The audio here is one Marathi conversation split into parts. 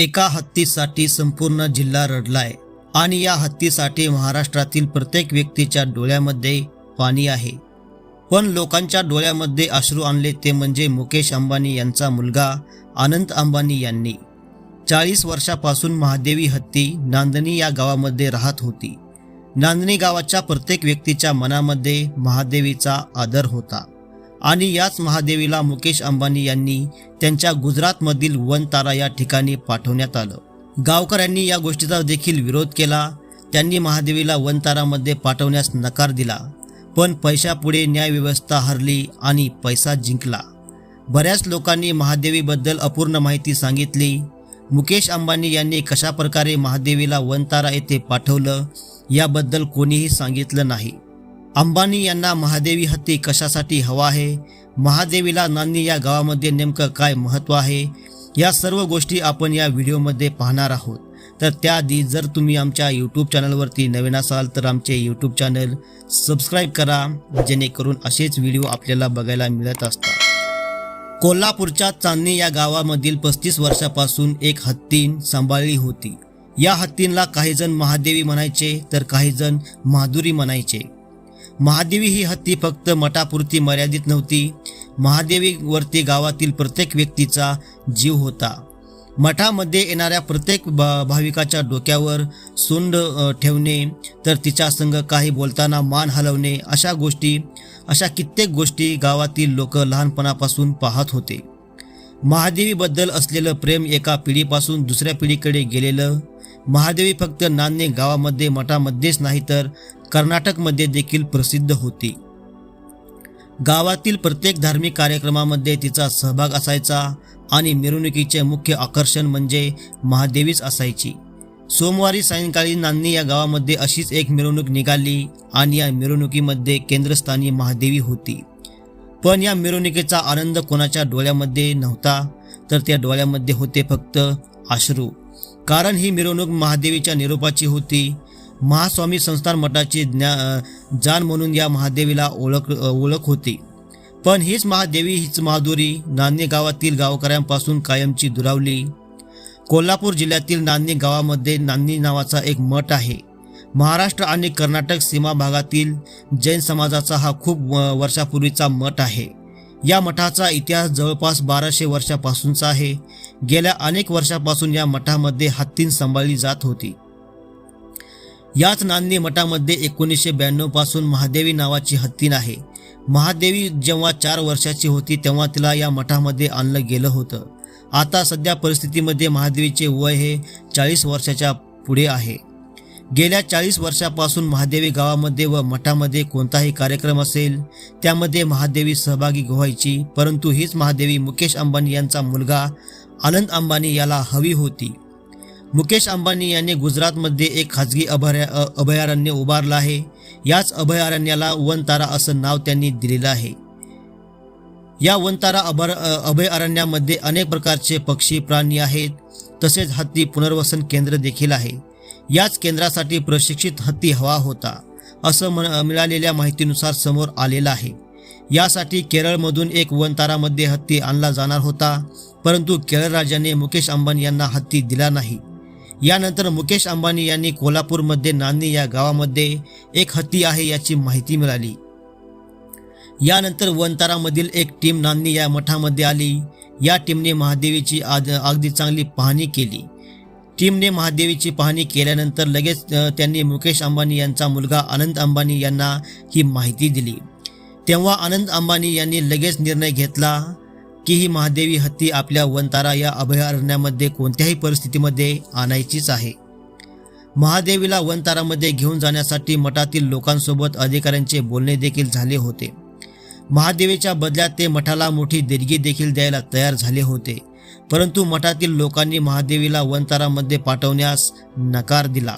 एका हत्तीसाठी संपूर्ण जिल्हा रडलाय आणि या हत्तीसाठी महाराष्ट्रातील प्रत्येक व्यक्तीच्या डोळ्यामध्ये पाणी आहे. पण लोकांच्या डोळ्यामध्ये अश्रू आणले ते म्हणजे मुकेश अंबानी यांचा मुलगा आनंद अंबानी यांनी. चाळीस वर्षापासून महादेवी हत्ती नांदणी या गावामध्ये राहत होती. नांदणी गावाच्या प्रत्येक व्यक्तीच्या मनामध्ये महादेवीचा आदर होता. आणि याच महादेवीला मुकेश अंबानी यांनी त्यांच्या गुजरातमधील वनतारा या ठिकाणी पाठवण्यात आलं. गावकऱ्यांनी या गोष्टीचा देखील विरोध केला. त्यांनी महादेवीला वनतारामध्ये पाठवण्यास नकार दिला. पण पैशापुढे न्यायव्यवस्था हरली आणि पैसा जिंकला. बऱ्याच लोकांनी महादेवीबद्दल अपूर्ण माहिती सांगितली. मुकेश अंबानी यांनी कशाप्रकारे महादेवीला वनतारा येथे पाठवलं याबद्दल कोणीही सांगितलं नाही. अंबानी यांना महादेवी हत्ती कशासाठी हवा आहे? महादेवीला नांदी या गावामध्ये नेमकं काय महत्त्व आहे? या सर्व गोष्टी आपण या व्हिडिओमध्ये पाहणार आहोत. तर त्याआधी जर तुम्ही आमच्या यूट्यूब चॅनलवरती नवीन असाल तर आमचे यूट्यूब चॅनल सबस्क्राईब करा जेणेकरून असेच व्हिडिओ आपल्याला बघायला मिळत असतात. कोल्हापूरच्या चांदणी या गावामधील पस्तीस वर्षापासून एक हत्तीन सांभाळली होती. या हत्तींला काहीजण महादेवी म्हणायचे तर काहीजण माधुरी म्हणायचे. महादेवी ही हत्ती फक्त मठापुरती मर्यादित नव्हती. महादेवीवरती गावातील प्रत्येक व्यक्तीचा जीव होता. मठामध्ये येणाऱ्या प्रत्येक भा भाविकाच्या डोक्यावर सोंड ठेवणे तर तिच्या संग काही बोलताना मान हलवणे अशा गोष्टी अशा कित्येक गोष्टी गावातील लोक लहानपणापासून पाहत होते. महादेवीबद्दल असलेलं प्रेम एका पिढीपासून दुसऱ्या पिढीकडे गेलेलं महादेवी फक्त नांदणे गावामध्ये मठामध्येच नाही तर कर्नाटकमध्ये देखील प्रसिद्ध होती. गावातील प्रत्येक धार्मिक कार्यक्रमामध्ये तिचा सहभाग असायचा आणि मिरवणुकीचे मुख्य आकर्षण म्हणजे महादेवीच असायची. सोमवारी सायंकाळी नान्नी या गावामध्ये अशीच एक मिरवणूक निघाली आणि या मिरवणुकीमध्ये केंद्रस्थानी महादेवी होती. पण या मिरवणुकीचा आनंद कोणाच्या डोळ्यामध्ये नव्हता तर त्या डोळ्यामध्ये होते फक्त अश्रू. कारण ही मिरवणूक महादेवीच्या निरोपाची होती महास्वामी संस्थान मठाची ज्ञा जाण म्हणून या महादेवीला ओळख ओळख होती. पण हीच महादेवी हीच माधुरी नान्य गावातील गावकऱ्यांपासून कायमची दुरावली. कोल्हापूर जिल्ह्यातील नांदणी गावामध्ये नान्नी नावाचा एक मठ आहे. महाराष्ट्र आणि कर्नाटक सीमा भागातील जैन समाजाचा हा खूप व- वर्षापूर्वीचा मठ आहे. या मठाचा इतिहास जवळपास बाराशे वर्षापासूनचा आहे. गेल्या अनेक वर्षापासून या मठामध्ये हत्तीन सांभाळली जात होती. याच नांदणी मठामध्ये एकोणीसशे ब्याण्णवपासून महादेवी नावाची हत्तीन आहे महादेवी जेव्हा चार वर्षाची होती तेव्हा तिला या मठामध्ये आणलं गेलं होतं. आता सध्या परिस्थितीमध्ये महादेवीचे वय हे चाळीस वर्षाच्या पुढे आहे. गेल्या चाळीस वर्षापासून महादेवी गावामध्ये व मठामध्ये कोणताही कार्यक्रम असेल त्यामध्ये महादेवी सहभागी व्हायची परंतु हीच महादेवी मुकेश अंबानी यांचा मुलगा आनंद अंबानी याला हवी होती. मुकेश अंबानी यांनी गुजरातमध्ये एक खाजगी अभया अभयारण्य उभारलं आहे. याच अभयारण्याला वनतारा असं नाव त्यांनी दिलेलं आहे. या वनतारा अभर अभयारण्यामध्ये अनेक प्रकारचे पक्षी प्राणी आहेत. तसेच हत्ती पुनर्वसन केंद्र देखील आहे. याच केंद्रासाठी प्रशिक्षित हत्ती हवा होता असं म्हण- मिळालेल्या माहितीनुसार समोर आलेलं आहे. यासाठी केरळमधून एक वनतारामध्ये हत्ती आणला जाणार होता परंतु केरळ राज्याने मुकेश अंबानी यांना हत्ती दिला नाही. यानंतर मुकेश अंबानी यांनी कोल्हापूरमध्ये नांदी या गावामध्ये एक हत्ती आहे याची माहिती मिळाली. यानंतर वनतारामधील एक टीम नांदी या मठामध्ये आली. या टीमने महादेवीची आद अगदी चांगली पाहणी केली. टीमने महादेवीची पाहणी केल्यानंतर लगेच त्यांनी मुकेश अंबानी यांचा मुलगा आनंद अंबानी यांना ही माहिती दिली. तेव्हा आनंद अंबानी यांनी लगेच निर्णय घेतला की ही महादेवी हत्ती आपल्या वनतारा या अभयारण्यामध्ये कोणत्याही परिस्थितीमध्ये आणायचीच आहे. महादेवीला वनतारामध्ये घेऊन जाण्यासाठी मठातील लोकांसोबत अधिकाऱ्यांचे बोलणे देखील झाले होते. महादेवीच्या बदल्यात ते मठाला मोठी देणगी देखील द्यायला तयार झाले होते. परंतु मठातील लोकांनी महादेवीला वनतारामध्ये पाठवण्यास नकार दिला.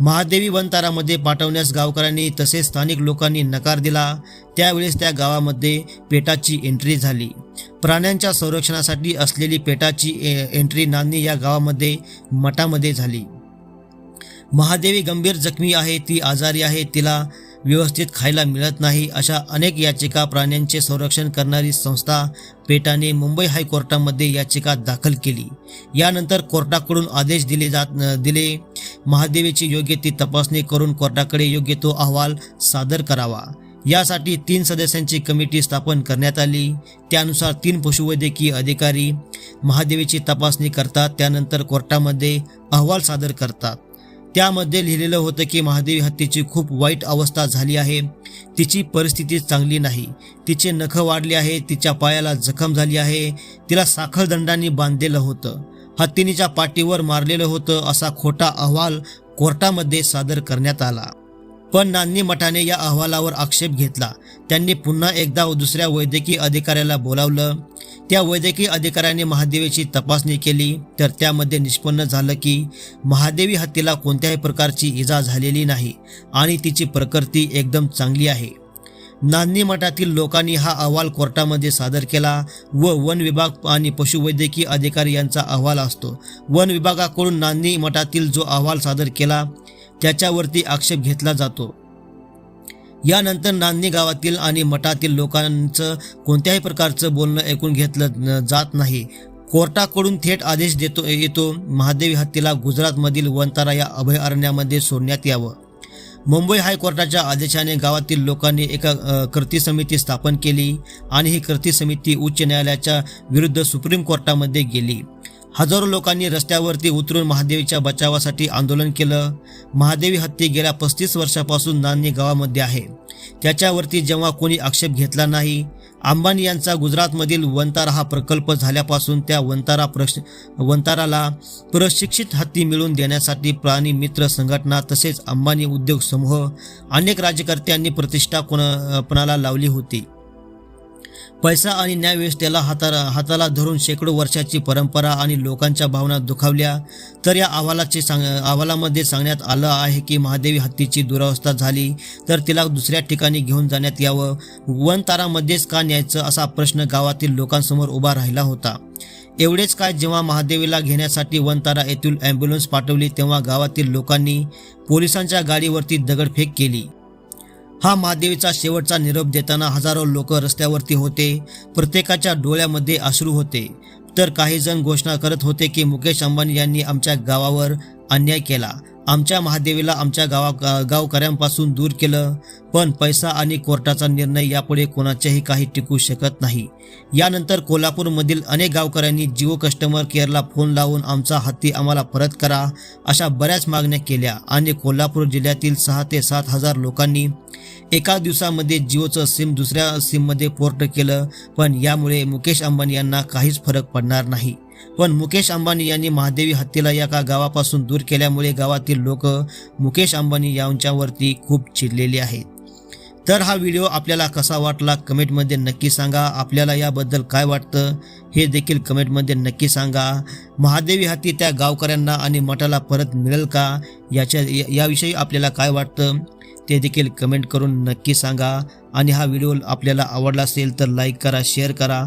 महादेवी वनतारामध्ये पाठवण्यास गावकऱ्यांनी तसेच स्थानिक लोकांनी नकार दिला. त्यावेळेस त्या गावामध्ये पेटाची एंट्री झाली. प्राण्यांच्या संरक्षणासाठी असलेली पेटाची ए- एंट्री नांदी या गावामध्ये मठामध्ये झाली. महादेवी गंभीर जखमी आहे ती आजारी आहे तिला व्यवस्थित खायला मिळत नाही अशा अनेक याचिका प्राण्यांचे संरक्षण करणारी संस्था पेटाने मुंबई हायकोर्टामध्ये याचिका दाखल केली. यानंतर कोर्टाकडून आदेश दिले जात दिले. महादेवीची योग्य ती तपासणी करून कोर्टाकडे योग्य तो अहवाल सादर करावा. यासाठी तीन सदस्यांची कमिटी स्थापन करण्यात आली. त्यानुसार तीन पशुवैद्यकीय अधिकारी महादेवीची तपासणी करतात त्यानंतर कोर्टामध्ये अहवाल सादर करतात. त्यामध्ये लिहिलेलं होतं की महादेवी हत्तीची खूप वाईट अवस्था झाली आहे. तिची परिस्थिती चांगली नाही. तिचे नखं वाढले आहे तिच्या पायाला जखम झाली आहे तिला साखळदंडांनी बांधलेलं होतं. हत्तीनीच्या पाठीवर मारलेलं होतं असा खोटा अहवाल कोर्टामध्ये सादर करण्यात आला. पण नान्नी मठाने या अहवालावर आक्षेप घेतला. त्यांनी पुन्हा एकदा दुसऱ्या वैद्यकीय अधिकाऱ्याला बोलावलं. त्या वैद्यकीय अधिकाऱ्याने महादेवीची तपासणी केली. तर त्यामध्ये निष्पन्न झालं की महादेवी हत्तीला कोणत्याही प्रकारची इजा झालेली नाही आणि तिची प्रकृती एकदम चांगली आहे. नांदी मठातील लोकांनी हा अहवाल कोर्टामध्ये सादर केला व वन विभाग आणि पशुवैद्यकीय अधिकारी यांचा अहवाल असतो. वन विभागाकडून नांदी मठातील जो अहवाल सादर केला त्याच्यावरती आक्षेप घेतला जातो. यानंतर नांदणी गावातील आणि मठातील लोकांचं कोणत्याही प्रकारचं बोलणं ऐकून घेतलं जात नाही. कोर्टाकडून थेट आदेश देतो येतो. महादेवी हत्तीला गुजरातमधील वंतारा या अभयारण्यामध्ये सोडण्यात यावं. मुंबई हायकोर्टाच्या आदेशाने गावातील लोकांनी एका कृती समिती स्थापन केली आणि ही कृती समिती उच्च न्यायालयाच्या विरुद्ध सुप्रीम कोर्टामध्ये गेली. हजारो लोकांनी रस्त्यावरती उतरून महादेवीच्या बचावासाठी आंदोलन केलं. महादेवी हत्ती गेल्या पस्तीस वर्षापासून नांदी गावामध्ये आहे. त्याच्यावरती जेव्हा कोणी आक्षेप घेतला नाही अंबानी यांचा गुजरातमधील वंतारा हा प्रकल्प झाल्यापासून त्या वंतारा प्रश वंताराला प्रशिक्षित हत्ती मिळवून देण्यासाठी प्राणी मित्र संघटना तसेच अंबानी उद्योग समूह अनेक राज्यकर्त्यांनी प्रतिष्ठा कोणापणाला लावली होती. पैसा आणि न्यायव्यवस्थेला हाताला हाताला धरून शेकडो वर्षाची परंपरा आणि लोकांच्या भावना दुखावल्या. तर या अहवालाचे सांग अहवालामध्ये सांगण्यात आलं आहे की महादेवी हत्तीची दुरावस्था झाली तर तिला दुसऱ्या ठिकाणी घेऊन जाण्यात यावं. वन तारामध्येच का न्यायचं असा प्रश्न गावातील लोकांसमोर उभा राहिला होता. एवढेच काय जेव्हा महादेवीला घेण्यासाठी वनतारा येथील ॲम्ब्युलन्स पाठवली तेव्हा गावातील लोकांनी पोलिसांच्या गाडीवरती दगडफेक केली. हा महादेवीचा शेवटचा निरोप देताना हजारो लोक रस्त्यावरती होते. प्रत्येकाच्या डोळ्यामध्ये अश्रू होते. तर काही जण घोषणा करत होते की मुकेश अंबानी यांनी आमच्या गावावर अन्याय केला. आमच्या महादेवीला आमच्या गावा गावकऱ्यांपासून दूर केलं पण पैसा आणि कोर्टाचा निर्णय यापुढे कोणाच्याही काही टिकू शकत नाही. यानंतर कोल्हापूरमधील अनेक गावकऱ्यांनी जिओ कस्टमर केअरला फोन लावून आमचा हत्ती आम्हाला परत करा अशा बऱ्याच मागण्या केल्या आणि कोल्हापूर जिल्ह्यातील सहा ते सात हजार लोकांनी एका दिवसामध्ये जिओचं सिम दुसऱ्या सिममध्ये पोर्ट केलं पण यामुळे मुकेश अंबानी यांना काहीच फरक पडणार नाही. पण मुकेश अंबानी यांनी महादेवी हत्तीला या का गावापासून दूर केल्यामुळे गावातील लोक मुकेश अंबानी यांच्यावरती खूप चिडलेले आहेत. तर हा व्हिडिओ आपल्याला कसा वाटला कमेंटमध्ये नक्की सांगा. आपल्याला याबद्दल काय वाटतं हे देखील कमेंटमध्ये नक्की सांगा. महादेवी हत्ती त्या गावकऱ्यांना आणि मठाला परत मिळेल का? याच्या याविषयी आपल्याला काय वाटतं ते देखील कमेंट करून नक्की सांगा. आणि हा व्हिडिओ आपल्याला आवडला असेल तर लाईक करा शेअर करा.